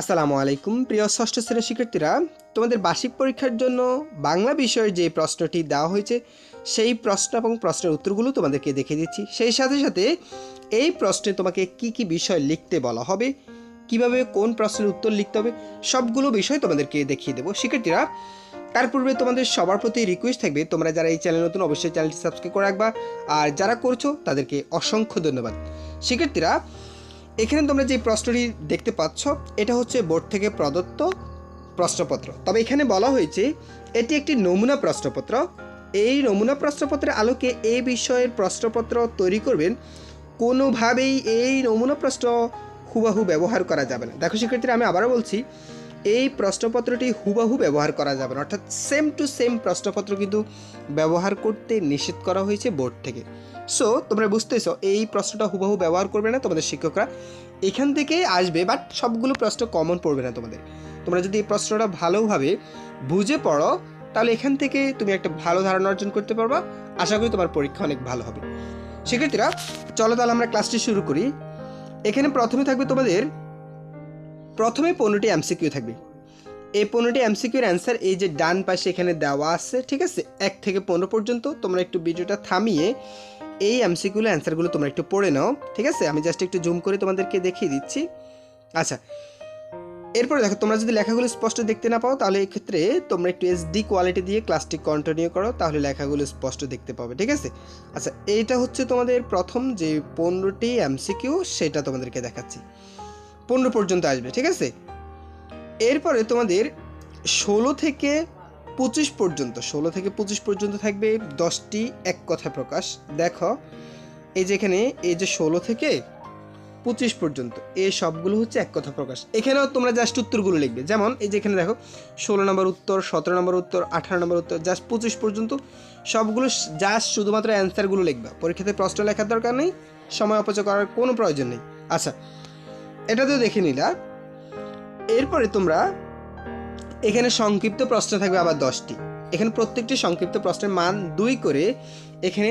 আসসালামু আলাইকুম, প্রিয় ষষ্ঠ শ্রেণির শিক্ষার্থীরা। তোমাদের বার্ষিক পরীক্ষার জন্য বাংলা বিষয়ের যে প্রশ্নটি দেওয়া হয়েছে, সেই প্রশ্ন এবং প্রশ্নের উত্তরগুলো তোমাদেরকে দেখিয়ে দিচ্ছি। সেই সাথে সাথে এই প্রশ্নে তোমাকে কি কি বিষয় লিখতে বলা হবে, কীভাবে কোন প্রশ্নের উত্তর লিখতে হবে, সবগুলো বিষয় তোমাদেরকে দেখিয়ে দেবো। শিক্ষার্থীরা, তার পূর্বে তোমাদের সবার প্রতি রিকোয়েস্ট থাকবে, তোমরা যারা এই চ্যানেল নতুন, অবশ্যই চ্যানেলটি সাবস্ক্রাইব করে রাখবা। আর যারা করছ, তাদেরকে অসংখ্য ধন্যবাদ। শিক্ষার্থীরা এখানে তোমরা যে প্রশ্নটি দেখতে পাচ্ছ, এটা হচ্ছে বোর্ড থেকে প্রদত্ত প্রশ্নপত্র। তবে এখানে বলা হয়েছে, এটি একটি নমুনা প্রশ্নপত্র। এই নমুনা প্রশ্নপত্রের আলোকে এই বিষয়ের প্রশ্নপত্র তৈরি করবেন। কোনোভাবেই এই নমুনা প্রশ্ন হুবাহু ব্যবহার করা যাবে না। দেখো, শিক্ষার্থীরা, আমি আবারও বলছি এই প্রশ্নপত্রটি হুবাহু ব্যবহার করা যাবে না। অর্থাৎ সেম টু সেম প্রশ্নপত্র কিন্তু ব্যবহার করতে নিষেধ করা হয়েছে বোর্ড থেকে। সো তোমরা বুঝতেছো, এই প্রশ্নটা হুবাহু ব্যবহার করবে না তোমাদের শিক্ষকরা। এখান থেকে আসবে বাট সবগুলো প্রশ্ন কমন পড়বে না তোমাদের। তোমরা যদি এই প্রশ্নটা ভালোভাবে বুঝে পড়ো, তাহলে এখান থেকে তুমি একটা ভালো ধারণা অর্জন করতে পারবা। আশা করি তোমার পরীক্ষা অনেক ভালো হবে। শিক্ষার্থীরা, চলো তাহলে আমরা ক্লাসটি শুরু করি। এখানে প্রথমে থাকবে তোমাদের প্রথমে পনেরোটি এমসিকিউ থাকবে। এই পনেরোটি এমসিকিউর অ্যান্সার এই যে ডান পাশে এখানে দেওয়া আছে, ঠিক আছে? এক থেকে পনেরো পর্যন্ত তোমরা একটু ভিডিওটা থামিয়ে এই এমসিকিউর অ্যান্সারগুলো তোমরা একটু পড়ে নাও, ঠিক আছে? আমি জাস্ট একটু জুম করে তোমাদেরকে দেখিয়ে দিচ্ছি। আচ্ছা এরপরে দেখো, তোমরা যদি লেখাগুলো স্পষ্ট দেখতে না পাও, তাহলে এক্ষেত্রে তোমরা একটু এসডি কোয়ালিটি দিয়ে ক্লাসটি কন্টিনিউ করো, তাহলে লেখাগুলো স্পষ্ট দেখতে পাবে, ঠিক আছে? আচ্ছা এইটা হচ্ছে তোমাদের প্রথম যে পনেরোটি এমসিকিউ, সেটা তোমাদেরকে দেখাচ্ছি। পনেরো পর্যন্ত আসবে, ঠিক আছে? এরপরে তোমাদের ষোলো থেকে পঁচিশ পর্যন্ত, ষোলো থেকে পঁচিশ পর্যন্ত থাকবে দশটি এক কথা প্রকাশ। দেখো, এই যে এখানে, এই যে ষোলো থেকে পঁচিশ পর্যন্ত, এই সবগুলো হচ্ছে এক কথা প্রকাশ। এখানেও তোমরা জাস্ট উত্তরগুলো লিখবে। যেমন, এই যে এখানে দেখো, ষোলো নম্বর উত্তর, সতেরো নম্বর উত্তর, আঠারো নম্বর উত্তর জাস্ট পঁচিশ পর্যন্ত, সবগুলো জাস্ট শুধুমাত্র অ্যান্সারগুলো লিখবা। পরীক্ষাতে প্রশ্ন লেখার দরকার নেই, সময় অপচয় করার কোনো প্রয়োজন নেই। আচ্ছা এটা তো দেখে নিলা। এরপরে তোমরা এখানে সংক্ষিপ্ত প্রশ্ন থাকবে আবার দশটি। এখানে প্রত্যেকটি সংক্ষিপ্ত প্রশ্নের মান দুই করে এখানে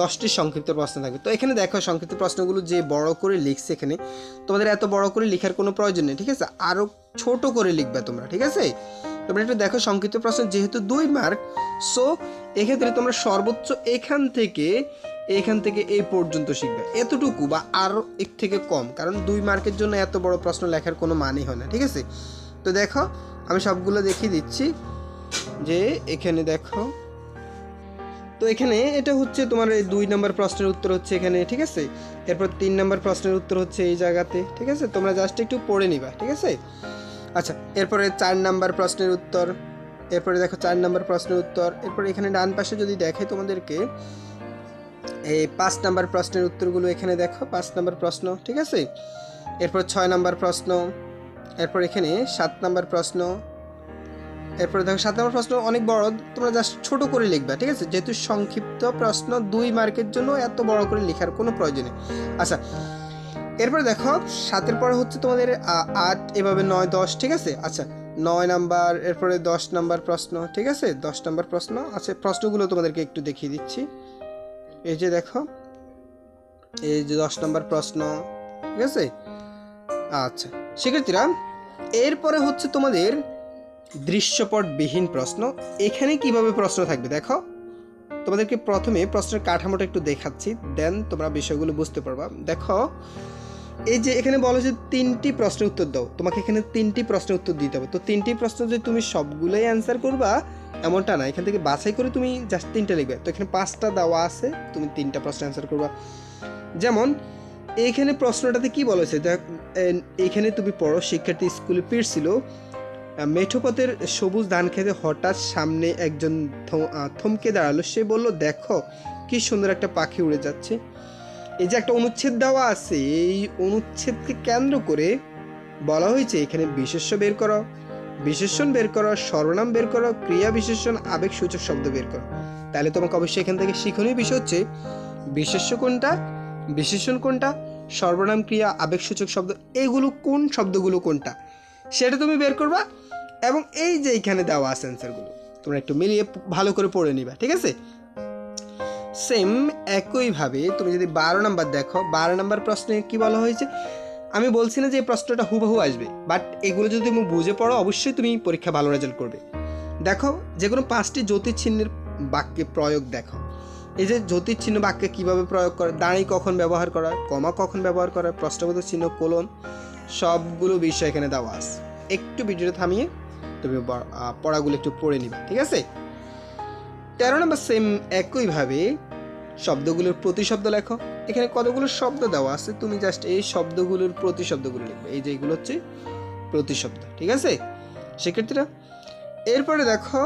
দশটি সংক্ষিপ্ত প্রশ্ন থাকবে। তো এখানে দেখো সংক্ষিপ্ত প্রশ্নগুলো যে বড় করে লিখছে এখানে, তোমাদের এত বড় করে লেখার কোনো প্রয়োজন নেই, ঠিক আছে? আরও ছোট করে লিখবে তোমরা, ঠিক আছে? তোমরা একটু দেখো সংক্ষিপ্ত প্রশ্ন যেহেতু দুই মার্ক সো এক্ষেত্রে তোমরা সর্বোচ্চ এখান থেকে এখান থেকে এই পর্যন্ত শিখবে। এতটুকু বা আরও এর থেকে কম, কারণ দুই মার্কের জন্য এত বড় প্রশ্ন লেখার কোনো মানেই হয় না, ঠিক আছে? তো দেখো, আমি সবগুলো দেখিয়ে দিচ্ছি যে এখানে দেখো। তো এখানে এটা হচ্ছে তোমার এই দুই নম্বর প্রশ্নের উত্তর হচ্ছে এখানে, ঠিক আছে? এরপর তিন নম্বর প্রশ্নের উত্তর হচ্ছে এই জায়গাতে, ঠিক আছে? তোমরা জাস্ট একটু পড়ে নিবা, ঠিক আছে? আচ্ছা এরপরে চার নাম্বার প্রশ্নের উত্তর, এরপরে দেখো চার নাম্বার প্রশ্নের উত্তর, এরপর এখানে ডান পাশে যদি দেখে তোমাদেরকে এই পাঁচ নাম্বার প্রশ্নের উত্তরগুলো এখানে দেখো, পাঁচ নাম্বার প্রশ্ন, ঠিক আছে? এরপর ছয় নাম্বার প্রশ্ন, এরপর এখানে সাত নাম্বার প্রশ্ন, এরপরে দেখো সাত নম্বর প্রশ্ন অনেক বড়, তোমরা জাস্ট ছোট করে লিখবা, ঠিক আছে? যেহেতু সংক্ষিপ্ত প্রশ্ন, দুই মার্কের জন্য এত বড় করে লেখার কোনো প্রয়োজন নেই। আচ্ছা এরপরে দেখো, সাতের পরে হচ্ছে তোমাদের আট, এভাবে নয়, দশ, ঠিক আছে? আচ্ছা নয় নাম্বার, এরপরে দশ নাম্বার প্রশ্ন, ঠিক আছে? দশ নাম্বার প্রশ্ন আচ্ছা প্রশ্নগুলো তোমাদেরকে একটু দেখিয়ে দিচ্ছি। এই যে দেখো, এই যে দশ নম্বর প্রশ্ন, ঠিক আছে? আচ্ছা শিক্ষার্থীরা, এরপরে হচ্ছে তোমাদের দৃশ্যপটবিহীন প্রশ্ন। এখানে কীভাবে প্রশ্ন থাকবে দেখো? তোমাদেরকে প্রথমে প্রশ্নের কাঠামোটা একটু দেখাচ্ছি, দেন তোমরা বিষয়গুলো বুঝতে পারবা। দেখো, এই যে এখানে বলো যে তিনটি প্রশ্নের উত্তর দাও। তোমাকে এখানে তিনটি প্রশ্নের উত্তর দিতে হবে। তো তিনটি প্রশ্ন যদি তুমি সবগুলোই অ্যান্সার করবা এমনটা না, এখান থেকে বাছাই করে তুমি জাস্ট তিনটা লিখবে। তো এখানে পাঁচটা দেওয়া আছে, তুমি তিনটা প্রশ্ন অ্যান্সার করবা। যেমন এইখানে প্রশ্নটাতে কি বলেছে দেখ এ- এইখানে তুমি পড়ো, শিক্ষার্থী স্কুলে ফিরছিল মেঠোপথের সবুজ ধান খেতে হঠাৎ সামনে একজন থমকে দাঁড়াল। সে বলল, দেখো, কি সুন্দর একটা পাখি উড়ে যাচ্ছে। এই যে একটা অনুচ্ছেদ দেওয়া আছে, এই অনুচ্ছেদকে কেন্দ্র করে বলা হয়েছে, এখানে বিশেষ্য বের করো। বিশেষণ বের করো, সর্বনাম বের করো, ক্রিয়া বিশেষণ, আবেগ সূচক শব্দ বের করো। তাহলে তোমাকে অবশ্যই এখান থেকে শিখনীয় বিষয় হচ্ছে, বিশেষ্য কোনটা, বিশেষণ কোনটা, সর্বনাম ক্রিয়া, আবেগ সূচক শব্দ এইগুলো কোন শব্দগুলো কোনটা, সেটা তুমি বের করবা এবং এই যে এখানে দেওয়া আছে অ্যান্সারগুলো তোমরা একটু মিলিয়ে ভালো করে পড়ে নিবা, ঠিক আছে? সেম একইভাবে তুমি যদি বারো নাম্বার দেখো, বারো নাম্বার প্রশ্নে কি বলা হয়েছে? আমি বলছি না যে এই প্রশ্নটা হুবহু আসবে বাট এগুলো যদি তুমি বুঝে পড়ো, অবশ্যই তুমি পরীক্ষা ভালো রেজাল্ট করবে। দেখো যে কোনো পাঁচটি জ্যোতির্চিহ্নের বাক্যে প্রয়োগ দেখো। এই যে জ্যোতির্চিহ্ন বাক্যে কীভাবে প্রয়োগ করে, দাঁড়ি কখন ব্যবহার করা, কমা কখন ব্যবহার করা, প্রশ্নবোধক চিহ্ন, কোলন, সবগুলো বিষয় এখানে দেওয়া আছে। একটু ভিডিওটা থামিয়ে তুমি পড়াগুলো একটু পড়ে নিবে, ঠিক আছে? তেরো নম্বর সেম একইভাবে শব্দগুলোর প্রতিশব্দ লেখো। এখানে কতগুলো শব্দ দেওয়া আছে? তুমি জাস্ট এই শব্দগুলোর প্রতিশব্দগুলো লিখবে। এই যে এগুলো হচ্ছে প্রতিশব্দ, ঠিক আছে? শিক্ষার্থীরা, এরপরে দেখো,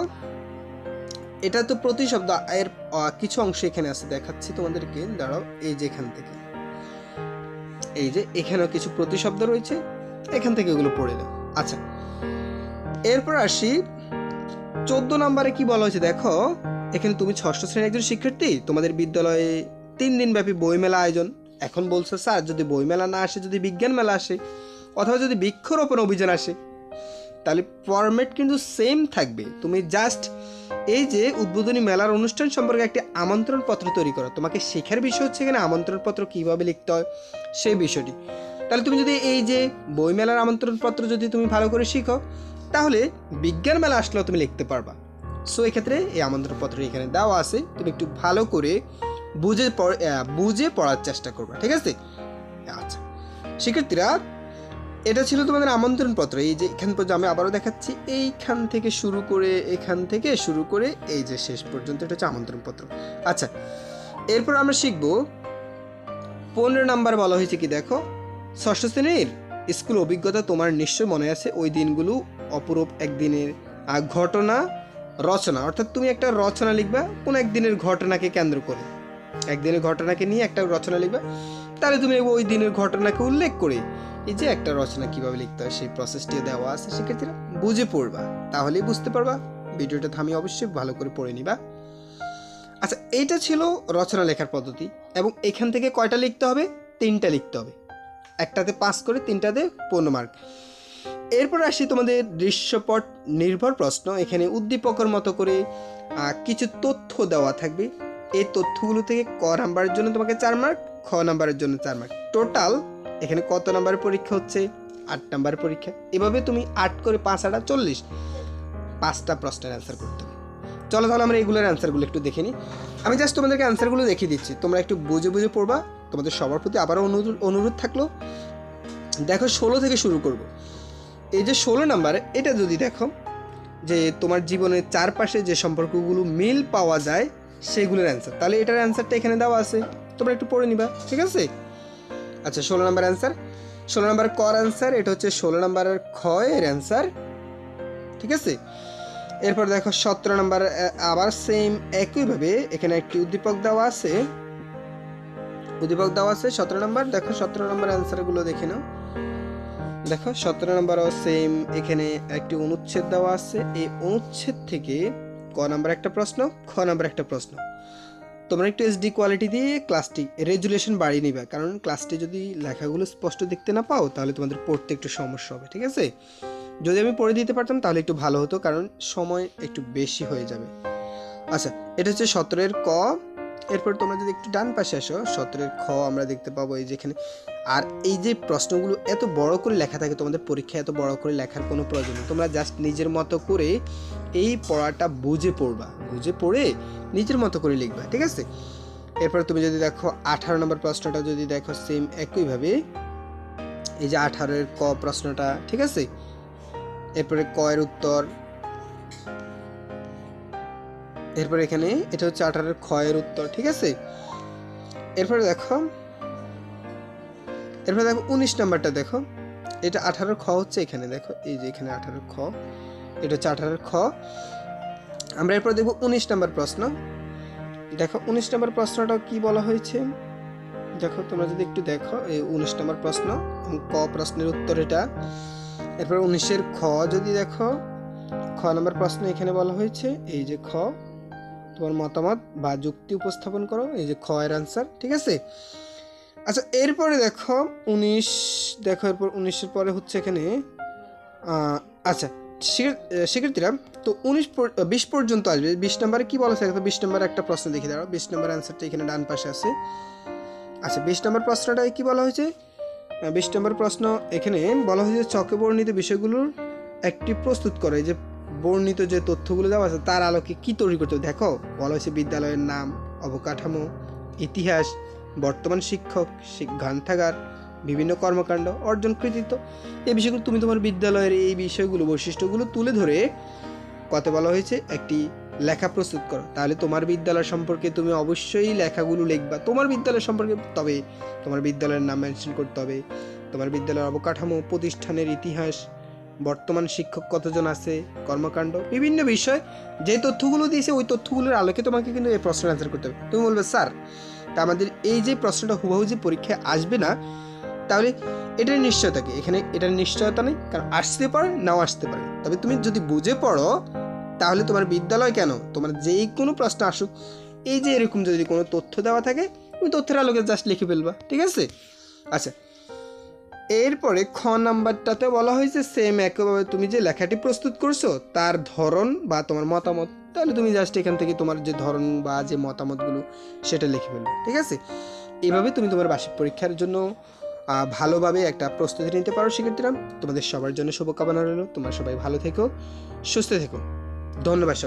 এটা তো প্রতিশব্দ, এর কিছু অংশ এখানে আছে। দেখাচ্ছি তোমাদেরকে, দাঁড়াও, এই যে এখান থেকে। এই যে এখানেও কিছু প্রতিশব্দ রয়েছে, এখান থেকে এগুলো পড়ে নাও। আচ্ছা এরপর আসি, চোদ্দ নম্বরে কি বলা হয়েছে? দেখো এখানে তুমি ষষ্ঠ শ্রেণির একজন শিক্ষার্থী, তোমাদের বিদ্যালয়ে তিন দিন ব্যাপী বইমেলা আয়োজন। এখন বলছো, স্যার, যদি বইমেলা না আসে, যদি বিজ্ঞান মেলা আসে, অথবা যদি বৃক্ষরোপণ অভিযান আসে, তাহলে ফরম্যাট কিন্তু সেম থাকবে। তুমি জাস্ট এই যে উদ্বোধনী মেলার অনুষ্ঠান সম্পর্কে একটি আমন্ত্রণ পত্র তৈরি করো। তোমাকে শেখার বিষয় হচ্ছে এখানে আমন্ত্রণ পত্র কীভাবে লিখতে হয়, সেই বিষয়টি। তাহলে তুমি যদি এই যে বইমেলার আমন্ত্রণ পত্র যদি তুমি ভালো করে শিখো, তাহলে বিজ্ঞান মেলা আসলেও তুমি লিখতে পারবা। সো এক্ষেত্রে এই আমন্ত্রণ পত্র এখানে দেওয়া আছে। তুমি একটু ভালো করে বুঝে বুঝে পড়ার চেষ্টা করবা, ঠিক আছে? আচ্ছা। শিক্ষার্থীরা, এটা ছিল তোমাদের আমন্ত্রণ পত্র। এই যে এখান পর্যন্ত আমি আবারও দেখাচ্ছি, এইখান থেকে শুরু করে, এখান থেকে শুরু করে, এই যে শেষ পর্যন্ত এটা হচ্ছে আমন্ত্রণ পত্র। আচ্ছা এরপর আমরা শিখব, পনেরো নাম্বার বলা হয়েছে কি দেখো? ষষ্ঠ শ্রেণির স্কুল অভিজ্ঞতা তোমার নিশ্চয় মনে আছে। ওই দিনগুলো অপরূপ একদিনের ঘটনা রচনা, অর্থাৎ তুমি একটা রচনা লিখবা, কোন একদিনের ঘটনাকে কেন্দ্র করে। একদিনের ঘটনাকে নিয়ে একটা রচনা লিখবা, তাহলে তুমি ওই দিনের ঘটনাকে উল্লেখ করে এই যে একটা রচনা কীভাবে লিখতে হয়, সেই প্রসেসটি দেওয়া আছে শিক্ষার্থীরা বুঝে পড়বা, তাহলেই বুঝতে পারবা। ভিডিওটা থামি অবশ্যই ভালো করে পড়ে নিবা। আচ্ছা এইটা ছিল রচনা লেখার পদ্ধতি, এবং এখান থেকে কয়টা লিখতে হবে? তিনটা লিখতে হবে। একটাতে পাস করে, তিনটাতে পনেরো মার্ক এরপর আসি তোমাদের দৃশ্যপট নির্ভর প্রশ্ন। এখানে উদ্দীপকের মতো করে কিছু তথ্য দেওয়া থাকবে। এই তথ্যগুলো থেকে ক নাম্বারের জন্য তোমাকে চার মার্ক খ নাম্বারের জন্য চার মার্ক টোটাল এখানে কত নাম্বারের পরীক্ষা হচ্ছে? আট নাম্বারের পরীক্ষা। এভাবে তুমি আট করে পাঁচ, আটা চল্লিশ পাঁচটা প্রশ্নের অ্যান্সার করতে হবে। চলো তাহলে আমরা এগুলোর অ্যান্সারগুলো একটু দেখে নিই আমি জাস্ট তোমাদেরকে অ্যান্সারগুলো দেখিয়ে দিচ্ছি। তোমরা একটু বুঝে বুঝে পড়বা। তোমাদের সবার প্রতি আবারও অনুরোধ অনুরোধ থাকল। দেখো, ষোলো থেকে শুরু করব। এই যে ষোলো নাম্বার, এটা যদি দেখো, যে তোমার জীবনের চারপাশে যে সম্পর্কগুলো মিল পাওয়া যায়, সেগুলোর অ্যান্সার তাহলে এটার অ্যান্সারটা এখানে দেওয়া আছে। তোমরা একটু পড়ে নিবা, ঠিক আছে? আচ্ছা ষোলো নাম্বার অ্যান্সার ষোলো নাম্বার কর অ্যান্সার এটা হচ্ছে ষোলো নাম্বারের খ এর অ্যান্সার ঠিক আছে? এরপর দেখো, সতেরো নাম্বার আবার সেম একইভাবে এখানে একটি উদ্দীপক দেওয়া আছে। উদ্দীপক দেওয়া আছে সতেরো নাম্বার। দেখো, সতেরো নাম্বার অ্যান্সারগুলো দেখে নাও। দেখো, সতেরো নাম্বারও সেম এখানে একটি অনুচ্ছেদ দেওয়া আছে। এই অনুচ্ছেদ থেকে ক নাম্বার একটা প্রশ্ন, খ নাম্বার একটা প্রশ্ন। তোমরা একটু এসডি কোয়ালিটি দিয়ে ক্লাসটি রেজুলেশন বাড়িয়ে নিবে, কারণ ক্লাসটি যদি লেখাগুলো স্পষ্ট দেখতে না পাও, তাহলে তোমাদের পড়তে একটু সমস্যা হবে, ঠিক আছে? যদি আমি পড়ে দিতে পারতাম, তাহলে একটু ভালো হতো, কারণ সময় একটু বেশি হয়ে যাবে। আচ্ছা এটা হচ্ছে সতেরোর ক। এরপর তোমরা যদি একটু ডান পাশে আসো, সতেরোর খ আমরা দেখতে পাবো, এই যেখানে আর এই যে প্রশ্নগুলো এত বড় করে লেখা থাকে, তোমাদের পরীক্ষায় এত বড় করে লেখার কোনো প্রয়োজন নেই। তোমরা জাস্ট নিজের মতো করে এই পড়াটা বুঝে পড়বা। বুঝে পড়ে নিজের মতো করে লিখবা, ঠিক আছে? এরপর তুমি যদি দেখো আঠারো নম্বর প্রশ্নটা যদি দেখো সেম একইভাবে, এই যে আঠারোর ক প্রশ্নটা, ঠিক আছে? এরপরে ক এর উত্তর, এরপর এখানে এটা হচ্ছে আঠারোর এর উত্তর, ঠিক আছে? এরপরে দেখো এরপরে দেখো উনিশ নাম্বারটা দেখো। এটা আঠারোর খ হচ্ছে এখানে, দেখো। এই যে এখানে আঠারোর খ, এটা হচ্ছে আঠারোর খ। আমরা এরপর দেখব উনিশ নাম্বার প্রশ্ন। দেখো উনিশ নম্বর প্রশ্নটা কি বলা হয়েছে? দেখো, তোমরা যদি একটু দেখো, এই উনিশ নাম্বার প্রশ্ন ক প্রশ্নের উত্তর এটা। এরপর উনিশের খ যদি দেখো, খ নাম্বার প্রশ্ন এখানে বলা হয়েছে, এই যে খ, তোমার মতামত বা যুক্তি উপস্থাপন করো, এই যে খ এর আনসার ঠিক আছে? আচ্ছা এরপরে দেখো উনিশ, দেখো এরপর উনিশের পরে হচ্ছে এখানে আচ্ছা শিক্ষা- শিক্ষার্থীরা তো উনিশ বিশ পর্যন্ত আসবে। বিশ নম্বরে কি বলা থাকে বিশ নম্বরে একটা প্রশ্ন দেখে দাঁড়াও। বিশ নম্বর অ্যান্সারটা এখানে ডান পাশে আছে। আচ্ছা বিশ নম্বর প্রশ্নটায় কি বলা হয়েছে? বিশ নম্বর প্রশ্ন এখানে বলা হয়েছে চকে বর্ণিত বিষয়গুলোর একটি প্রস্তুত করে। যে বর্ণিত যে তথ্যগুলো দেওয়া আছে, তার আলোকে কি তৈরি করতে? দেখো, বলা হয়েছে বিদ্যালয়ের নাম, অবকাঠামো, ইতিহাস বর্তমান শিক্ষক শিক- গ্রন্থাগার, বিভিন্ন কর্মকাণ্ড অর্জন কৃতিত্ব এই বিষয়গুলো তুমি তোমার বিদ্যালয়ের এই বিষয়গুলো, বৈশিষ্ট্যগুলো তুলে ধরে কত বলা হয়েছে, একটি লেখা প্রস্তুত করো। তাহলে তোমার বিদ্যালয় সম্পর্কে তুমি অবশ্যই লেখাগুলো লিখবা। তোমার বিদ্যালয় সম্পর্কে তবে তোমার বিদ্যালয়ের নাম মেনশন করতে হবে। তোমার বিদ্যালয়ের অবকাঠামো, প্রতিষ্ঠানের ইতিহাস, বর্তমান শিক্ষক কতজন আছে, কর্মকাণ্ড, বিভিন্ন বিষয়। যে তথ্যগুলো দিয়েছে, ওই তথ্যগুলোর আলোকে তোমাকে কিন্তু এই প্রশ্নের অ্যান্সার করতে হবে। তুমি বলবে, স্যার, তা আমাদের এই যে প্রশ্নটা হুবহু যে পরীক্ষায় আসবে না, তাহলে এটার নিশ্চয়তা কি? এখানে এটার নিশ্চয়তা নেই, কারণ আসতে পারে, নাও আসতে পারে। তবে তুমি যদি বুঝে পড়ো, তাহলে তোমার বিদ্যালয় কেন? তোমার যেই কোনো প্রশ্ন আসুক। এই যে এরকম যদি কোনো তথ্য দেওয়া থাকে, তুমি তথ্যের আলোকে জাস্ট লিখে ফেলবা, ঠিক আছে? আচ্ছা এরপরে খ নাম্বারটাতে বলা হয়েছে সেম একইভাবে তুমি যে লেখাটি প্রস্তুত করছ, তার ধরন বা তোমার মতামত। তাহলে তুমি জাস্ট এখান থেকে তোমার যে ধরন বা যে মতামতগুলো, সেটা লিখে ফেলবে, ঠিক আছে? এভাবে তুমি তোমার বার্ষিক পরীক্ষার জন্য ভালোভাবে একটা প্রস্তুতি নিতে পারো শিক্ষার্থীরা। তোমাদের সবার জন্য শুভকামনা রইল। তোমরা সবাই ভালো থেকো, সুস্থ থেকো। ধন্যবাদ সবাই